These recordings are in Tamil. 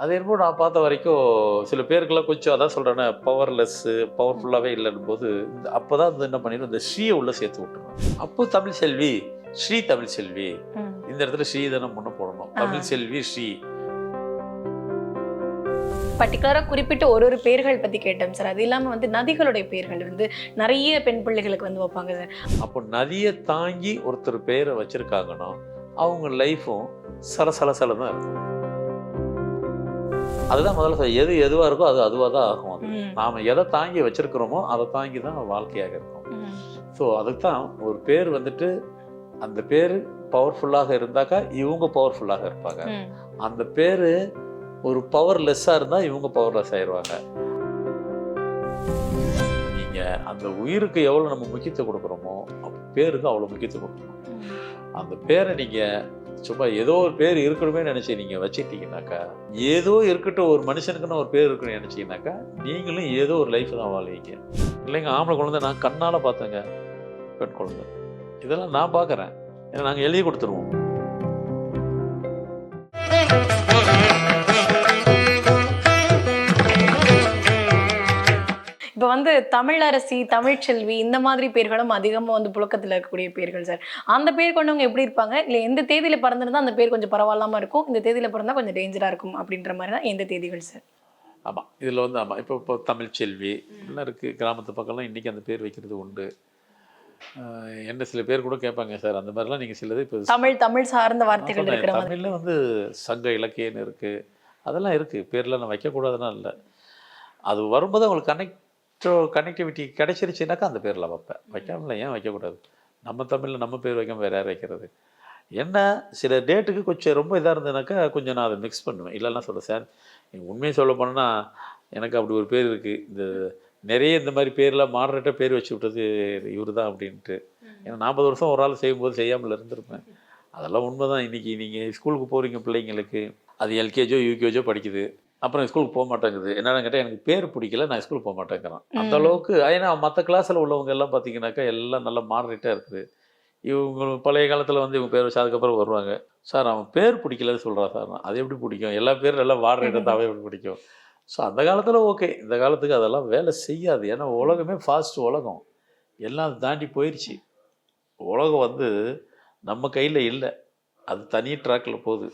அது என்னமோ நான் பார்த்த வரைக்கும் சில பேருக்கெல்லாம் கொஞ்சம் அதான் சொல்கிறேன்னே பவர்லெஸ்ஸு பவர்ஃபுல்லாகவே இல்லைன்னு போது அப்போ தான் வந்து என்ன பண்ணிடும் இந்த ஸ்ரீயை உள்ளே சேர்த்து விட்டுருணும் அப்போ தமிழ் செல்வி ஸ்ரீ தமிழ் செல்வி. இந்த இடத்துல ஸ்ரீ தானே முன்ன போடணும். தமிழ் செல்வி ஸ்ரீ. பர்டிகுலராக குறிப்பிட்ட ஒரு ஒரு பேர்கள் பற்றி கேட்டோம் சார் அது இல்லாமல் வந்து நதிகளுடைய பேர்கள் வந்து நிறைய பெண் பிள்ளைகளுக்கு வந்து வைப்பாங்க சார் அப்போ நதியை தாங்கி ஒருத்தர் பேரை வச்சிருக்காங்கன்னா அவங்க லைஃப்பும் சலசலசல தான் இருக்கும். அதுதான் முதல்ல சொல்ல எது எதுவாக இருக்கோ அது அதுவாக தான் ஆகும் அது. நாம் எதை தாங்கி வச்சிருக்கிறோமோ அதை தாங்கி தான் வாழ்க்கையாக இருக்கும். ஸோ அதுக்கு தான் ஒரு பேர் வந்துட்டு அந்த பேர் பவர்ஃபுல்லாக இருந்தாக்கா இவங்க பவர்ஃபுல்லாக இருப்பாங்க. அந்த பேர் ஒரு பவர்லெஸ்ஸாக இருந்தால் இவங்க பவர்லெஸ் ஆயிடுவாங்க நீங்கள் அந்த உயிருக்கு எவ்வளோ நம்ம முக்கியத்துவம் கொடுக்குறோமோ அப்போ பேருக்கு அவ்வளோ முக்கியத்துவம் கொடுக்கணும் அந்த பேரை நீங்கள் சும்மா ஏதோ ஒரு பேர் இருக்கணுமே நினச்சி நீங்கள் வச்சிட்டீங்கன்னாக்கா ஏதோ இருக்கட்டும் ஒரு மனுஷனுக்குன்னு ஒரு பேர் இருக்கணும்னு நினச்சிங்கனாக்கா நீங்களும் ஏதோ ஒரு லைஃப் தான் வாழ்வீங்க இல்லைங்க ஆம்பளை குழந்தை நான் கண்ணால் பார்த்தேங்க பெண் குழந்தை. இதெல்லாம் நான் பார்க்குறேன். ஏன்னா நாங்கள் எழுதி கொடுத்துருவோம். வந்து தமிழரசி தமிழ்ச்செல்வி இந்த மாதிரி பேர்களும் அதிகமாக வந்து புழக்கத்தில் இருக்கக்கூடிய பேர்கள் சார். அந்த பேர் கொண்டவங்க எப்படி இருப்பாங்க? இல்லை எந்த தேதியில் பிறந்திருந்தா அந்த பேர் கொஞ்சம் பரவாயில்லாம இருக்கும்? இந்த தேதியில் பிறந்தா கொஞ்சம் டேஞ்சராக இருக்கும் அப்படின்ற மாதிரி தான் எந்த தேதிகள் சார்? ஆமாம் இதில் வந்து ஆமாம் இப்போ இப்போ தமிழ் செல்வி எல்லாம் இருக்குது கிராமத்து பக்கம்லாம் இன்றைக்கி அந்த பேர் வைக்கிறது உண்டு. என்ன சில பேர் கூட கேட்பாங்க சார். அந்த மாதிரிலாம் நீங்கள் சிலது இப்போ தமிழ் தமிழ் சார்ந்த வார்த்தைகள் இருக்கிற தமிழில் வந்து சங்க இலக்கியன்னு இருக்குது அதெல்லாம் இருக்குது பேர்லாம் நான் வைக்கக்கூடாதுன்னா இல்லை. அது வரும்போது அவங்களுக்கு கனெக்டோ கனெக்டிவிட்டி கிடைச்சிருச்சுனாக்கா அந்த பேரில் வைப்பேன். வைக்காமல ஏன் வைக்கக்கூடாது? நம்ம தமிழில் நம்ம பேர் வைக்காம வேறு யார் வைக்கிறது? என்ன சில டேட்டுக்கு கொஞ்சம் ரொம்ப இதாக இருந்ததுனாக்கா கொஞ்சம் நான் அதை மிக்ஸ் பண்ணுவேன். இல்லைன்னா சொல்ல சார் உண்மையை சொல்ல போனேன்னா எனக்கு அப்படி ஒரு பேர் இருக்குது இந்த நிறைய இந்த மாதிரி பேர்லாம் மாடரேட்டாக பேர் வச்சு விட்டது இவர் தான் அப்படின்ட்டு ஏன்னா நாற்பது வருஷம் ஒரு ஆள் செய்யும்போது செய்யாமல் இருந்திருப்பேன். அதெல்லாம் உண்மை தான் இன்றைக்கி நீங்கள் ஸ்கூலுக்கு போகிறீங்க பிள்ளைங்களுக்கு. அது எல்கேஜோ யூகேஜோ படிக்குது. அப்புறம் ஸ்கூலுக்கு போக மாட்டேங்குது என்னன்னு கேட்டால் எனக்கு பேர் பிடிக்கல நான் ஸ்கூலுக்கு போக மாட்டேங்கிறான் அந்த. அளவுக்கு ஏன்னா மற்ற கிளாஸில் உள்ளவங்க எல்லாம் பார்த்தீங்கன்னாக்கா எல்லாம் நல்லா மாடரேட்டாக இருக்குது. இவங்க பழைய காலத்தில் வந்து இவங்க பேர் வச்சு அதுக்கப்புறம் வருவாங்க. சார் அவன் பேர் பிடிக்கலன்னு சொல்கிறான் சார். நான். அது எப்படி பிடிக்கும்? எல்லா பேரும் நல்லா மாடரேட்டாகவே எப்படி பிடிக்கும்? ஸோ அந்த காலத்தில் ஓகே இந்த காலத்துக்கு அதெல்லாம் வேலை செய்யாது. ஏன்னா உலகமே ஃபாஸ்ட் உலகம். எல்லாம் தாண்டி போயிடுச்சு உலகம் வந்து நம்ம கையில் இல்லை. அது தனி ட்ராக்கில் போகுது.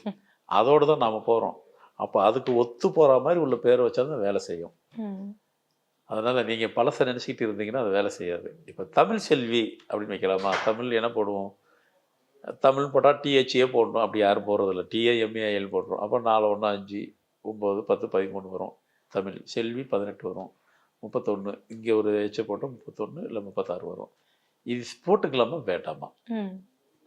அதோடு தான் நாம் போகிறோம் அப்போ அதுக்கு ஒத்து போகிற மாதிரி உள்ள பேரை வச்சா தான் வேலை செய்யும். அதனால் நீங்கள் பழசை நினச்சிக்கிட்டு இருந்தீங்கன்னா அது வேலை செய்யாது. இப்போ தமிழ் செல்வி அப்படின்னு வைக்கலாமா? தமிழ் என்ன போடுவோம்? தமிழ் போட்டால் டிஹெச்ஏ போடணும். அப்படி யாரும் போடுறதில்ல. டிஏஎம்ஏஎல் போடுறோம். அப்போ நாலு ஒன்று அஞ்சு ஒம்பது பத்து பதிமூணு வரும் தமிழ். செல்வி பதினெட்டு வரும். முப்பத்தொன்று இங்கே ஒரு எச்சை போட்டால் முப்பத்தொன்று இல்லை முப்பத்தாறு வரும். இது போட்டுக்கலாமா? வேண்டாமா.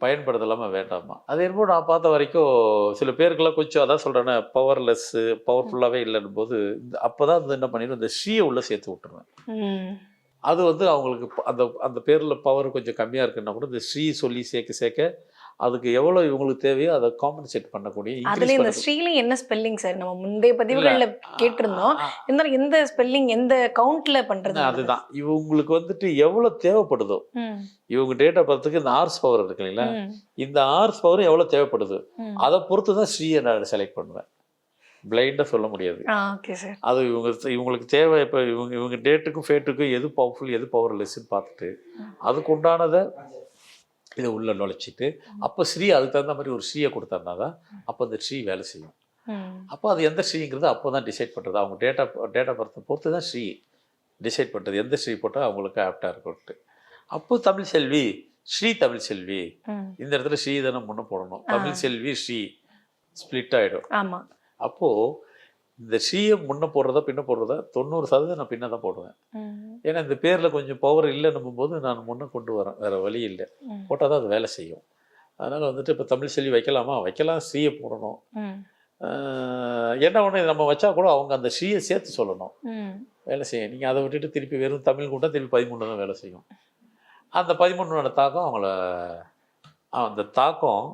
பயன்படுத்தலாமா வேண்டாமா அது என்னமோ நான் பார்த்த வரைக்கும் சில பேருக்கெல்லாம் கொஞ்சம் அதான் சொல்கிறேன்னே பவர்லெஸ்ஸு பவர்ஃபுல்லாகவே இல்லைன்னு போது அப்போ தான் வந்து என்ன பண்ணிடும் இந்த ஸ்ரீயை உள்ளே சேர்த்து விட்டுருவேன். அது வந்து அவங்களுக்கு அந்த அந்த பேரில் பவர் கொஞ்சம் கம்மியாக இருக்குன்னா கூட இந்த ஸ்ரீ சொல்லி சேர்க்க சேர்க்க அதுக்கு எவ்வளோ இவங்களுக்கு தேவையோ அதை காம்பன்சேட் பண்ணக்கூடிய அதுல இந்த ஸ்ரீலையும் என்ன ஸ்பெல்லிங் சார் நம்ம முந்தைய பதிவுகள்ல கேட்டிருந்தோம். இருந்தாலும் எந்த ஸ்பெல்லிங் எந்த கவுண்ட்ல பண்றது? அதுதான். இவங்களுக்கு வந்துட்டு எவ்வளோ தேவைப்படுதோ. இவங்க டேட் ஆஃப் பர்த்துக்கு இந்த ஆர்ஸ் பவர் இருக்கு இல்லைங்களா. இந்த ஆர்ஸ் பவர் எவ்வளோ தேவைப்படுது. அதை பொறுத்து தான் ஸ்ரீயை நான் செலக்ட் பண்ணுவேன். பிளைண்டாக சொல்ல முடியாது. அது இவங்க இவங்களுக்கு தேவை இப்போ இவங்க இவங்க டேட்டுக்கும் ஃபேட்டுக்கும் எது பவர்ஃபுல் எது பவர்லெஸ்ன்னு பார்த்துட்டு அதுக்கு உண்டானதை இதை உள்ள நுழைச்சிட்டு அப்போ ஸ்ரீ அதுக்கு தகுந்த மாதிரி ஒரு ஸ்ரீயை கொடுத்தாருனா தான் அப்போ அந்த ஸ்ரீ வேலை செய்யும். அப்போ அது எந்த ஸ்ரீங்கிறது அப்போ தான் டிசைட் பண்ணுறது அவங்க டேட்டா டேட்டா பர்த்தை பொறுத்து தான் ஸ்ரீ டிசைட் பண்ணுறது எந்த ஸ்ரீ போட்டால் அவங்களுக்கு ஆப்டாக இருக்கும்ட்டு அப்போ தமிழ் செல்வி ஸ்ரீ தமிழ் செல்வி. இந்த இடத்துல ஸ்ரீ தானே முன்ன போடணும். தமிழ் செல்வி ஸ்ரீ ஸ்ப்ளிட் ஆகிடும் ஆமா. அப்போது இந்த ஸ்ரீயை முன்ன போடுறதா பின்ன போடுறதா தொண்ணூறு சதவீதம் நான் பின்ன தான் போடுவேன். ஏன்னா இந்த பேரில் கொஞ்சம் பவர் இல்லைன்னும் போது நான் முன்ன கொண்டு வரேன். வேறு வழி இல்லை. போட்டால் தான் அது வேலை செய்யும். அதனால் வந்துட்டு இப்போ தமிழ் செல்வி வைக்கலாமா? வைக்கலாம். ஸ்ரீயை போடணும். என்ன ஒன்று நம்ம வச்சா கூட அவங்க அந்த ஸ்ரீயை சேர்த்து சொல்லணும். வேலை செய்யும் நீங்கள் அதை விட்டுட்டு திருப்பி வெறும் தமிழ் கூட திருப்பி பதிமூணு தான் வேலை செய்யும். அந்த பதிமூணோட தாக்கம் அவங்கள அந்த தாக்கம்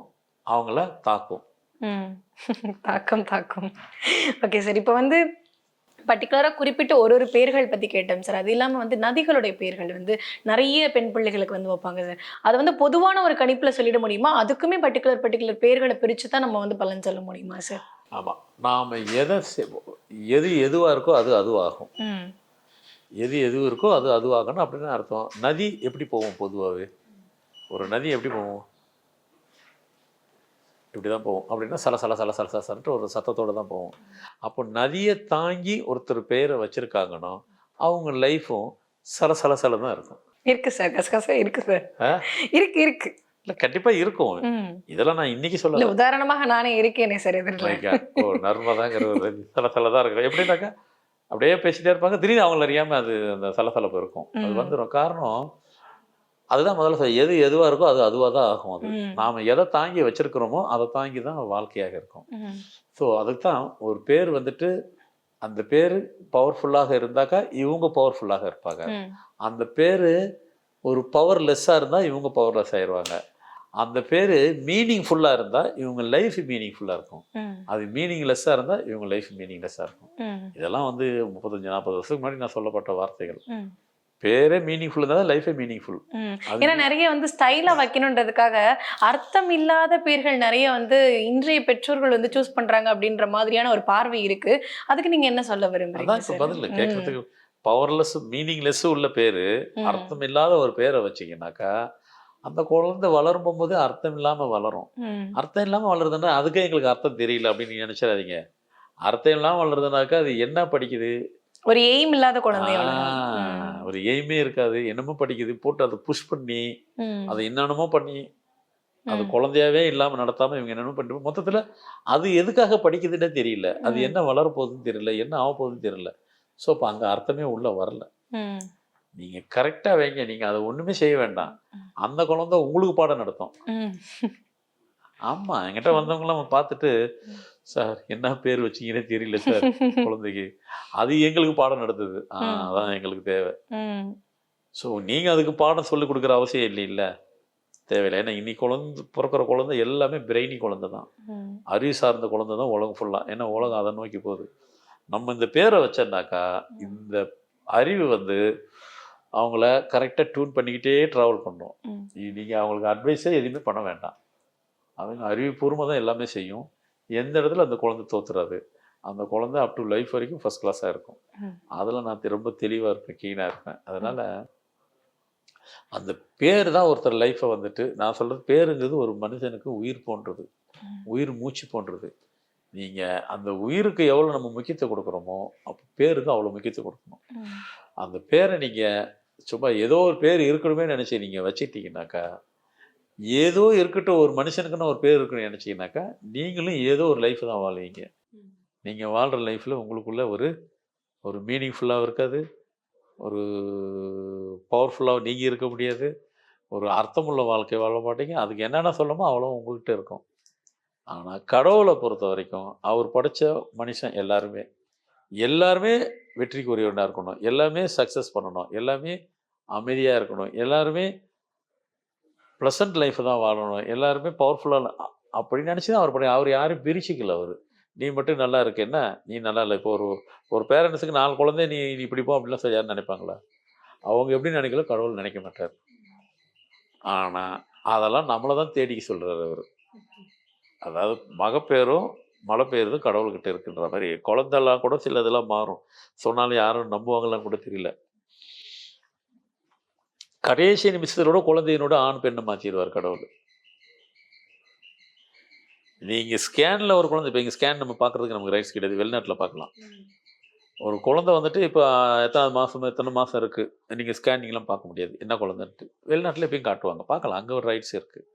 அவங்கள தாக்கும். தாக்கம் தாக்கம். ஓகே சார் இப்போ வந்து பர்டிகுலராக குறிப்பிட்ட ஒரு ஒரு பேர்கள் பற்றி கேட்டோம் சார் அது இல்லாமல் வந்து நதிகளுடைய பேர்கள் வந்து நிறைய பெண் பிள்ளைகளுக்கு வந்து வைப்பாங்க சார் அதை வந்து பொதுவான ஒரு கணிப்பில் சொல்லிட முடியுமா? அதுக்குமே பர்டிகுலர் பர்டிகுலர் பேர்களை பிரித்து தான் நம்ம வந்து பலன் சொல்ல முடியுமா சார் ஆமாம் நாம் எதை எது எதுவாக இருக்கோ அது அதுவாகும். எது எது இருக்கோ அது அதுவாகணும் அப்படின்னு அர்த்தம். நதி எப்படி போகும் பொதுவாகவே ஒரு நதி எப்படி போகும் இப்படி தான் போகும். அப்படின்னா சல சல சல சல சல சலன்ட்டு ஒரு சத்தத்தோட தான் போகும். அப்போ நதியை தாங்கி ஒருத்தர் பேரை வச்சுருக்காங்கன்னா அவங்க லைஃப்பும் சல சல சல தான் இருக்கும். இருக்கு சார். கசகசா இருக்கு சார்? இருக்கு இருக்கு. இல்லை கண்டிப்பாக இருக்கும். இதெல்லாம் நான் இன்னைக்கு சொல்லல. உதாரணமாக நானே இருக்கேனே சார் My God. ஓ நர்மதாங்கிற ஒரு சல சல தான் இருக்கும் எப்படின்னாக்கா அப்படியே பேசிட்டே இருப்பாங்க. திடீர்னு அவங்கள அறியாம அது அந்த சலசலப்பு இருக்கும். அது. வந்துடும் காரணம் அதுதான் முதல்ல சொல்ல எது எதுவா இருக்கோ அது அதுவாக தான் ஆகும் அது. நாம எதை தாங்கி வச்சிருக்கிறோமோ அதை தாங்கி தான் வாழ்க்கையாக இருக்கும். ஸோ அதுக்கு தான் ஒரு பேர் வந்துட்டு அந்த பேர் பவர்ஃபுல்லாக இருந்தாக்கா இவங்க பவர்ஃபுல்லாக இருப்பாங்க. அந்த பேர் ஒரு பவர்லெஸ்ஸாக இருந்தால் இவங்க பவர்லெஸ் ஆயிடுவாங்க அந்த பேர் மீனிங்ஃபுல்லாக இருந்தால் இவங்க லைஃப் மீனிங்ஃபுல்லாக இருக்கும். அது மீனிங்லெஸ்ஸாக இருந்தால் இவங்க லைஃப் மீனிங்லெஸ்ஸாக இருக்கும். இதெல்லாம் வந்து முப்பத்தஞ்சு நாற்பது வருஷத்துக்கு முன்னாடி நான் சொல்லப்பட்ட வார்த்தைகள். பேரே மீனிங்ஃபுல் இருந்தால் லைஃபே மீனிங்ஃபுல் ஏன்னா நிறைய வந்து ஸ்டைலா வைக்கணுன்றதுக்காக அர்த்தம் இல்லாத பேர்கள் நிறைய வந்து இன்றைய பெற்றோர்கள் வந்து சூஸ் பண்றாங்க அப்படின்ற மாதிரியான ஒரு பார்வை இருக்கு அதுக்கு நீங்க என்ன சொல்ல விரும்புறீங்க? பதில். கேட்கறதுக்கு பவர்லெஸ் மீனிங்லெஸ் உள்ள பேர். அர்த்தம் இல்லாத ஒரு பேரை வச்சீங்கன்னாக்கா அந்த குழந்தை வளரும் போது அர்த்தம் இல்லாமல் வளரும். அர்த்தம் இல்லாமல் வளருதுன்னா அதுக்கே எங்களுக்கு அர்த்தம் தெரியல அப்படின்னு நினைச்சிடாதீங்க அர்த்தம் இல்லாமல் வளருதுனாக்கா அது என்ன படிக்குது ஒரு எய்ம் இல்லாத குழந்தை. ஒரு எய்மே இருக்காது என்னமோ படிக்குது போட்டு அதை புஷ் பண்ணி. அதை என்னென்னமோ பண்ணி அது. குழந்தையாவே இல்லாம நடத்தாம இவங்க என்னென்ன பண்ணிட்டு மொத்தத்துல அது எதுக்காக படிக்குதுன்னே தெரியல அது. என்ன வளர போகுதுன்னு தெரியல என்ன ஆக போகுதுன்னு தெரியல ஸோ அப்போ அங்க அர்த்தமே உள்ள வரல ம். நீங்க கரெக்டா வைங்க நீங்க அதை ஒண்ணுமே செய்ய வேண்டாம். அந்த குழந்தை உங்களுக்கு பாடம் நடத்தும் ம். ஆமா என்கிட்ட வந்தவங்களாம் பார்த்துட்டு சார் என்ன பேர் வச்சீங்கன்னே தெரியல சார் குழந்தைக்கு அது எங்களுக்கு பாடம் நடத்துது. அதான் எங்களுக்கு தேவை. ஸோ நீங்கள் அதுக்கு பாடம் சொல்லிக் கொடுக்குற அவசியம் இல்லை இல்லை தேவையில்லை ஏன்னா இன்னைக்கு குழந்தை பிறக்கிற குழந்தை எல்லாமே பிரெய்னி குழந்தை தான். அறிவு சார்ந்த குழந்தை தான் உலகம் ஃபுல்லாக ஏன்னா உலகம் அதை நோக்கி போகுது நம்ம இந்த பேரை வச்சோம்னாக்கா இந்த அறிவு வந்து அவங்கள கரெக்டாக டியூன் பண்ணிக்கிட்டே ட்ராவல் பண்ணும். நீங்கள் அவங்களுக்கு அட்வைஸே எதுவுமே பண்ண வேண்டாம் அவங்க அறிவுபூர்வமாக தான் எல்லாமே செய்யும். எந்த இடத்துல அந்த குழந்தை தோத்துறாது. அந்த குழந்தை அப் டு லைஃப் வரைக்கும் ஃபர்ஸ்ட் கிளாஸாக இருக்கும். அதில் நான் ரொம்ப தெளிவாக இருப்பேன் கீனாக இருப்பேன். அதனால் அந்த பேர் தான் ஒருத்தர் லைஃப்பை வந்துட்டு நான் சொல்கிறது பேருங்கிறது ஒரு மனுஷனுக்கு உயிர் போன்றது. உயிர் மூச்சு போன்றது. நீங்கள் அந்த உயிருக்கு எவ்வளோ நம்ம முக்கியத்துவம் கொடுக்குறோமோ அப்போ பேருக்கு அவ்வளோ முக்கியத்துவம் கொடுக்கணும். அந்த பேரை நீங்கள் சும்மா ஏதோ ஒரு பேர் இருக்கணுமே நினச்சி நீங்கள் வச்சிட்டீங்கன்னாக்கா ஏதோ இருக்கட்டும் ஒரு மனுஷனுக்குன்னு ஒரு பேர் இருக்குன்னு நினச்சிங்கனாக்கா நீங்களும் ஏதோ ஒரு லைஃப் தான் வாழ்வீங்க. நீங்கள் வாழ்கிற லைஃப்பில் உங்களுக்குள்ள ஒரு ஒரு மீனிங்ஃபுல்லாக இருக்காது. ஒரு பவர்ஃபுல்லாக நீங்கள் இருக்க முடியாது. ஒரு அர்த்தமுள்ள வாழ்க்கை வாழ மாட்டீங்க. அதுக்கு என்னென்ன சொல்லணுமோ அவ்வளோ உங்கள்கிட்ட இருக்கும். ஆனால் கடவுளை பொறுத்த வரைக்கும் அவர் படைச்ச மனுஷன் எல்லாருமே. எல்லாருமே வெற்றிக்கு உரியவனாக இருக்கணும். எல்லாமே சக்ஸஸ் பண்ணணும். எல்லாமே அமைதியாக இருக்கணும். எல்லாருமே ப்ளசன்ட் லைஃப் தான் வாழணும். எல்லாருமே பவர்ஃபுல்லாக அப்படி நினச்சி தான் அவர் பண்ணி அவர் யாரும் பிரிச்சிக்கல அவர். நீ மட்டும் நல்லா இருக்க என்ன? நீ நல்லா இல்லை. இப்போ ஒரு ஒரு பேரண்ட்ஸுக்கு நாலு குழந்தை நீ நீ இப்படி போ அப்படிலாம் சார் யாரும் நினைப்பாங்களா? அவங்க எப்படி நினைக்கல கடவுள் நினைக்க மாட்டார். ஆனால் அதெல்லாம் நம்மளை தான் தேடிக்க சொல்கிறார் அவர். அதாவது மகப்பேரும் மலைப்பேரும் கடவுள்கிட்ட இருக்குன்ற மாதிரி குழந்தெல்லாம் கூட சில இதெல்லாம் மாறும். சொன்னாலும் யாரும் நம்புவாங்களான்னு கூட தெரியல. கடைசி நிமிஷத்தோட குழந்தையினோட ஆண் பெண்ணை மாற்றிடுவார் கடவுள். நீங்கள் ஸ்கேனில் ஒரு குழந்தை இப்போ இங்கே ஸ்கேன் நம்ம பார்க்குறதுக்கு நமக்கு ரைட்ஸ் கிடையாது. வெளிநாட்டில் பார்க்கலாம். ஒரு குழந்தை வந்துட்டு இப்போ எத்தனை மாதம் எத்தனை மாதம் இருக்குது நீங்கள் ஸ்கேனிங்லாம் பார்க்க முடியாது. என்ன குழந்தைன்ட்டு. வெளிநாட்டில் எப்பயும் காட்டுவாங்க. பார்க்கலாம். அங்கே ஒரு ரைட்ஸ் இருக்குது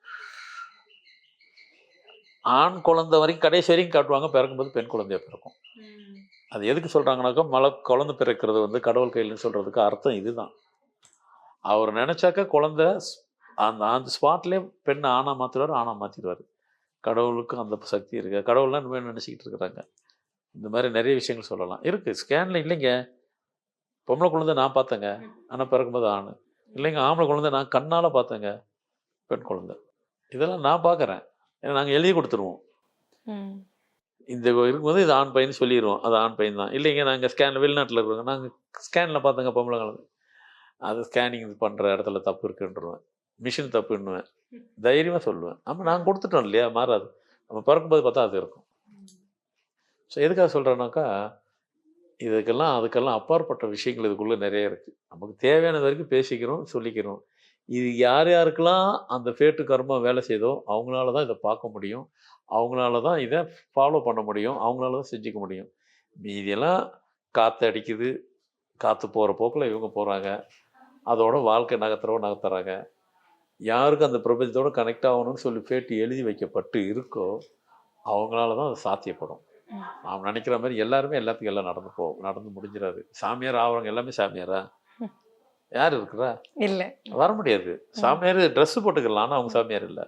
ஆண் குழந்தை வரைக்கும் கடைசி வரைக்கும் காட்டுவாங்க. பிறக்கும்போது பெண் குழந்தையா பிறக்கும். அது எதுக்கு சொல்கிறாங்கனாக்கா மலை குழந்தை பிறக்கிறது வந்து கடவுள் கையில்னு சொல்கிறதுக்கு அர்த்தம் இதுதான். அவர் நினச்சாக்கா குழந்தை அந்த அந்த ஸ்பாட்லேயே பெண்ணை ஆணா மாற்றிடுவார் ஆணா மாற்றிடுவார் கடவுளுக்கு அந்த சக்தி இருக்கு. கடவுள்லாம் இனிமேல் நினச்சிக்கிட்டு இருக்கிறாங்க இந்த மாதிரி நிறைய விஷயங்கள் சொல்லலாம். இருக்குது ஸ்கேனில் இல்லைங்க. பொம்பளை குழந்தை நான் பார்த்தேங்க. ஆனால் பிறக்கும்போது ஆண். இல்லைங்க ஆம்பளை குழந்தை நான் கண்ணால் பார்த்தேங்க. பெண் குழந்தை. இதெல்லாம் நான் பார்க்குறேன். ஏன்னா நாங்கள் எழுதி கொடுத்துருவோம். இந்த இருக்கும்போது இது ஆண் பையன் சொல்லிடுவோம் அது ஆண் பையன் தான். இல்லைங்க நாங்கள் ஸ்கேன் வெளிநாட்டில் இருக்கிறோங்க நாங்கள் ஸ்கேனில் பார்த்தோங்க பொம்பளை குழந்தை. அது ஸ்கேனிங் இது பண்ணுற இடத்துல தப்பு இருக்குன்றவேன். மிஷின் தப்புன்னுவேன். தைரியமாக சொல்லுவேன். ஆமாம் நாங்கள் கொடுத்துட்டோம் இல்லையா? மாறாது. நம்ம பிறக்கும்போது பார்த்தா அது இருக்கும். ஸோ எதுக்காக சொல்கிறேன்னாக்கா இதுக்கெல்லாம் அதுக்கெல்லாம் அப்பாற்பட்ட விஷயங்கள் இதுக்குள்ளே நிறைய இருக்குது நமக்கு தேவையானது வரைக்கும் பேசிக்கிறோம் சொல்லிக்கிறோம். இது யார் யாருக்கெல்லாம் அந்த ஃபேட்டு கர்மம் வேலை செய்தோ அவங்களால தான் இதை பார்க்க முடியும். அவங்களால தான் இதை ஃபாலோ பண்ண முடியும். அவங்களால தான் செஞ்சுக்க முடியும். மீதியெல்லாம் காற்று அடிக்குது. காற்று போகிற போக்கில் இவங்க போகிறாங்க அதோட வாழ்க்கை நகர்த்துறவோ நகர்த்துறாங்க. யாருக்கு அந்த பிரபஞ்சத்தோட கனெக்ட் ஆகணும்னு சொல்லி ஃபேட்டு எழுதி வைக்கப்பட்டு இருக்கோ அவங்களால தான் அது சாத்தியப்படும். அவன் நினைக்கிற மாதிரி எல்லாருமே எல்லாத்துக்கும் எல்லாம் நடந்து போகும் நடந்து முடிஞ்சிடாது. சாமியார் ஆகிறவங்க எல்லாமே சாமியாரா. யார் இருக்கிறா? இல்ல. வர முடியாது. சாமியார் ட்ரெஸ் போட்டுக்கலாம் ஆனால் அவங்க சாமியார் இல்லை.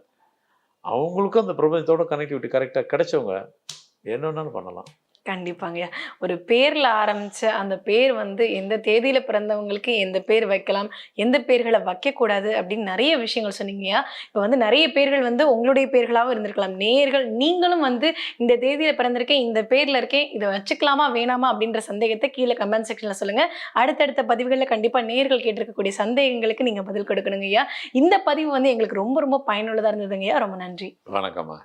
அவங்களுக்கும் அந்த பிரபஞ்சத்தோட கனெக்டிவிட்டி கரெக்டாக கிடைச்சவங்க என்ன வேணாலும் பண்ணலாம். கண்டிப்பாங்க. ஒரு பேரில் ஆரம்பித்த அந்த பேர் வந்து எந்த தேதியில் பிறந்தவங்களுக்கு எந்த பேர் வைக்கலாம் எந்த பேர்களை வைக்கக்கூடாது அப்படின்னு நிறைய விஷயங்கள் சொன்னீங்கயா இப்போ வந்து நிறைய பேர்கள் வந்து உங்களுடைய பேர்களாகவும் இருந்திருக்கலாம். நேர்கள் நீங்களும் வந்து இந்த தேதியில் பிறந்திருக்கேன் இந்த பேரில் இருக்கேன் இதை வச்சுக்கலாமா வேணாமா அப்படின்ற சந்தேகத்தை கீழே கமெண்ட் செக்ஷனில் சொல்லுங்கள் அடுத்தடுத்த பதிவுகளில் கண்டிப்பாக நேர்கள் கேட்டிருக்கக்கூடிய சந்தேகங்களுக்கு நீங்கள் பதில் கொடுக்கணுங்க ஐயா இந்த பதிவு வந்து எங்களுக்கு ரொம்ப ரொம்ப பயனுள்ளதாக இருந்ததுங்கய்யா. ரொம்ப நன்றி. வணக்கம்மா.